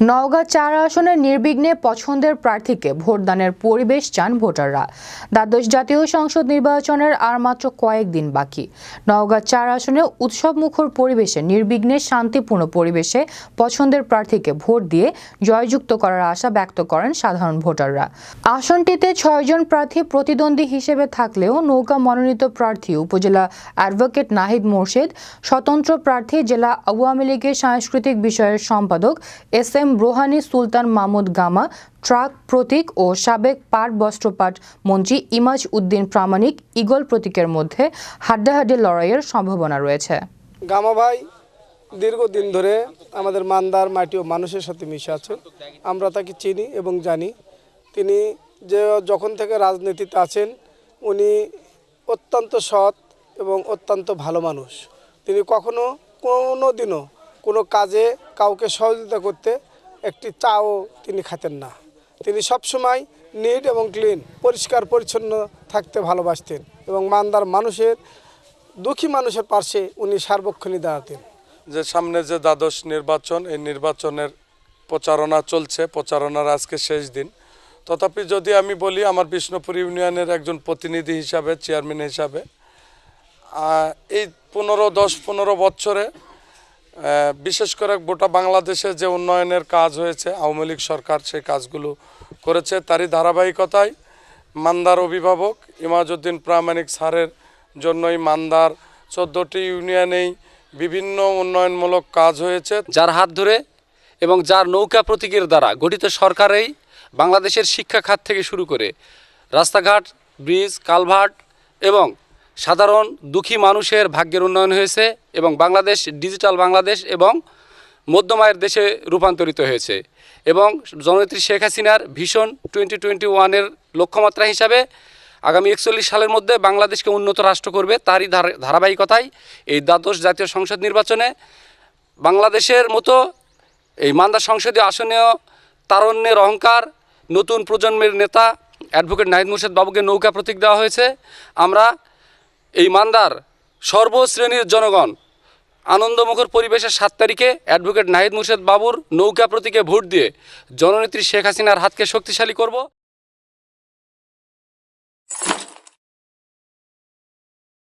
নওগাঁ চার আসনে নির্বিঘ্নে পছন্দের প্রার্থীকে ভোটদানের পরিবেশ চান ভোটাররা। দ্বাদশ জাতীয় সংসদ নির্বাচনের আর মাত্র কয়েকদিন বাকি। নওগাঁ চার আসনে উৎসব মুখর পরিবেশে নির্বিঘ্নে শান্তিপূর্ণ পরিবেশে পছন্দের প্রার্থীকে ভোট দিয়ে জয়যুক্ত করার আশা ব্যক্ত করেন সাধারণ ভোটাররা। আসনটিতে ছয়জন প্রার্থী প্রতিদ্বন্দ্বী হিসেবে থাকলেও নৌকা মনোনীত প্রার্থী উপজেলা অ্যাডভোকেট নাহিদ মোর্শেদ, স্বতন্ত্র প্রার্থী জেলা আওয়ামী লীগের সাংস্কৃতিক বিষয়ের সম্পাদক S M Rohani Sultan Mahmud Gama, truck প্রতীক ও সাবেক পাট বস্ত্রপাট মন্ত্রী ইমাজ উদ্দিন প্রামাণিক ইগল প্রতীকের মধ্যে হাড্ডাহাড্ডি লড়াইয়ের সম্ভাবনা রয়েছে। গামা ভাই, দীর্ঘদিন ধরে আমাদের মান্দার মাটি ও মানুষের সাথে মিশে আছে। আমরা তাকে চিনি এবং জানি। তিনি যে যখন থেকে রাজনীতিতে আছেন, উনি অত্যন্ত সৎ এবং অত্যন্ত ভালো মানুষ। তিনি কখনো কোনো দিনও কোনো কাজে কাউকে সহযোগিতা করতে একটি চাও তিনি খাতেন না। তিনি সবসময় নিট এবং ক্লিন, পরিষ্কার, পরিচ্ছন্ন থাকতে ভালোবাসতেন এবং মান্দার মানুষের, দুঃখী মানুষের পাশে উনি সার্বক্ষণিক দাঁড়াতেন। যে সামনে যে দ্বাদশ নির্বাচন, এই নির্বাচনের প্রচারণা চলছে, প্রচারণার আজকে শেষ দিন। তথাপি যদি আমি বলি, আমার বিষ্ণুপুর ইউনিয়নের একজন প্রতিনিধি হিসাবে, চেয়ারম্যান হিসাবে এই পনেরো, দশ, পনেরো বছরে বিশেষ করে গোটা বাংলাদেশে যে উন্নয়নের কাজ হয়েছে, আওয়ামী লীগ সরকার সেই কাজগুলো করেছে। তারই ধারাবাহিকতায় মান্দার অভিভাবক ইমাজউদ্দিন প্রামাণিক স্যারের জন্যই মান্দার চোদ্দোটি ইউনিয়নেই বিভিন্ন উন্নয়নমূলক কাজ হয়েছে। যার হাত ধরে এবং যার নৌকা প্রতীকের দ্বারা গঠিত সরকারেই বাংলাদেশের শিক্ষা খাত থেকে শুরু করে রাস্তাঘাট, ব্রিজ, কালভার্ট এবং সাধারণ দুঃখী মানুষের ভাগ্যের উন্নয়ন হয়েছে এবং বাংলাদেশ, ডিজিটাল বাংলাদেশ এবং মধ্যমায়ের দেশে রূপান্তরিত হয়েছে এবং জননেত্রী শেখ হাসিনার ভীষণ টোয়েন্টি টোয়েন্টি ওয়ানের লক্ষ্যমাত্রা হিসাবে আগামী একচল্লিশ সালের মধ্যে বাংলাদেশকে উন্নত রাষ্ট্র করবে তারই ধারা- ধারাবাহিকতায় এই দ্বাদশ জাতীয় সংসদ নির্বাচনে বাংলাদেশের মতো এই মান্দা সংসদীয় আসনেও তারণ্যের অহংকার নতুন প্রজন্মের নেতা অ্যাডভোকেট নাহিদ মুর্শেদ বাবুকে নৌকা প্রতীক দেওয়া হয়েছে। আমরা এই মান্দার সর্বশ্রেণীর জনগণ, আনন্দমুখর পরিবেশের সাত তারিখে অ্যাডভোকেট নাহিদ মুর্শেদ বাবুর নৌকা প্রতীকে ভোট দিয়ে জননেত্রী শেখ হাসিনার হাতকে শক্তিশালী করব।